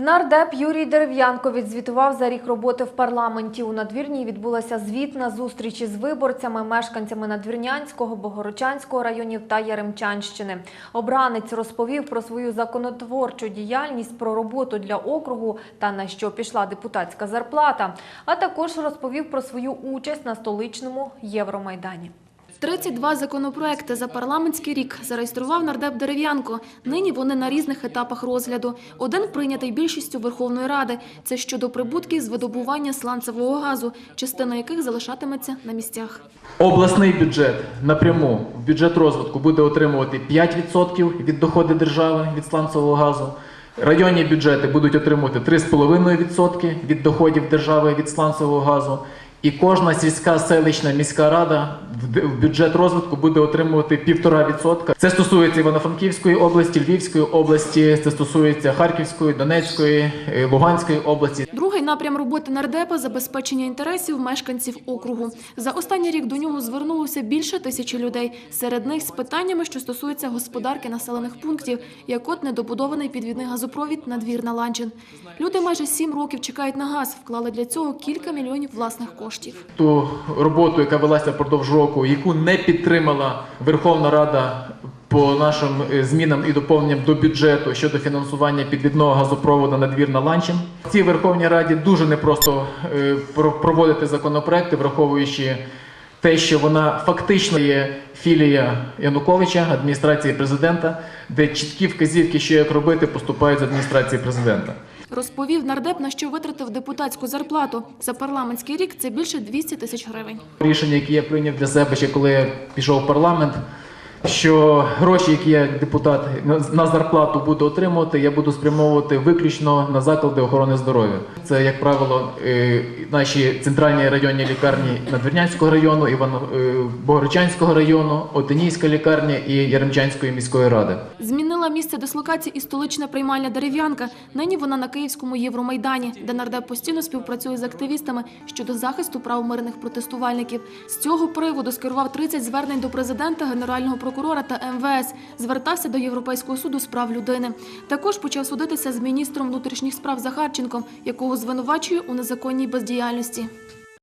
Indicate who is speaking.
Speaker 1: Нардеп Юрій Дерев'янко відзвітував за рік роботи в парламенті. У надвірній відбулася звітна зустріч із виборцями, мешканцями Надвірнянського, Богородчанського районів та Яремчанщини. Обранець розповів про свою законотворчу діяльність, про роботу для округу та на що пішла депутатська зарплата. А також розповів про свою участь на столичному Євромайдані.
Speaker 2: 32 законопроекти за парламентський рік зареєстрував нардеп Дерев'янко. Нині вони на різних етапах розгляду. Один прийнятий більшістю Верховної Ради. Це щодо прибутків з видобування сланцевого газу, частина яких залишатиметься на місцях.
Speaker 3: Обласний бюджет напряму в бюджет розвитку буде отримувати 5% від доходу держави від сланцевого газу. Районні бюджети будуть отримувати 3,5% від доходів держави від сланцевого газу. І кожна сільська селищна міська рада в бюджет розвитку буде отримувати 1,5%. Це стосується Івано-Франківської області, Львівської області, це стосується Харківської, Донецької, е, Луганської області.
Speaker 2: Напрям роботи нардепа – забезпечення інтересів мешканців округу. За останній рік до нього звернулося більше тисячі людей. Серед них з питаннями, що стосуються господарки населених пунктів, як от недобудований підвідний газопровід надвір на Ланчин. Люди майже сім років чекають на газ, вклали для цього кілька мільйонів власних коштів.
Speaker 3: ту роботу, яка велася впродовж року, яку не підтримала Верховна Рада по нашим е, змінам і доповненням до бюджету щодо фінансування підвідного газопроводу на двір на Ланчин. В цій Верховній Раді дуже непросто е, проводити законопроекти, враховуючи те, що вона фактично є філія Януковича, адміністрації президента, де чіткі вказівки, що як робити, поступають з адміністрації президента.
Speaker 2: Розповів нардеп, на що витратив депутатську зарплату. За парламентський рік це більше 200 тисяч гривень.
Speaker 3: Рішення, яке я прийняв для себе ще коли я пішов в парламент, що гроші, які я як депутат на- зарплату буду отримувати, я буду спрямовувати виключно на заклади охорони здоров'я. Це, як правило, е, наші центральні районні лікарні Надвірнянського району, Івано е, району, Отинійська лікарня і Яремчанської міської ради.
Speaker 2: Змінила місце дислокації і столична приймальня Дерев'янка. Нині вона на Київському Євромайдані, де нардеп постійно співпрацює з активістами щодо захисту прав мирних протестувальників. З цього приводу скерував 30 звернень до президента, генерального прокурора та МВС. Звертався до Європейського суду з прав людини. Також почав судитися з міністром внутрішніх справ Захарченком, якого звинувачує у незаконній бездіяльності.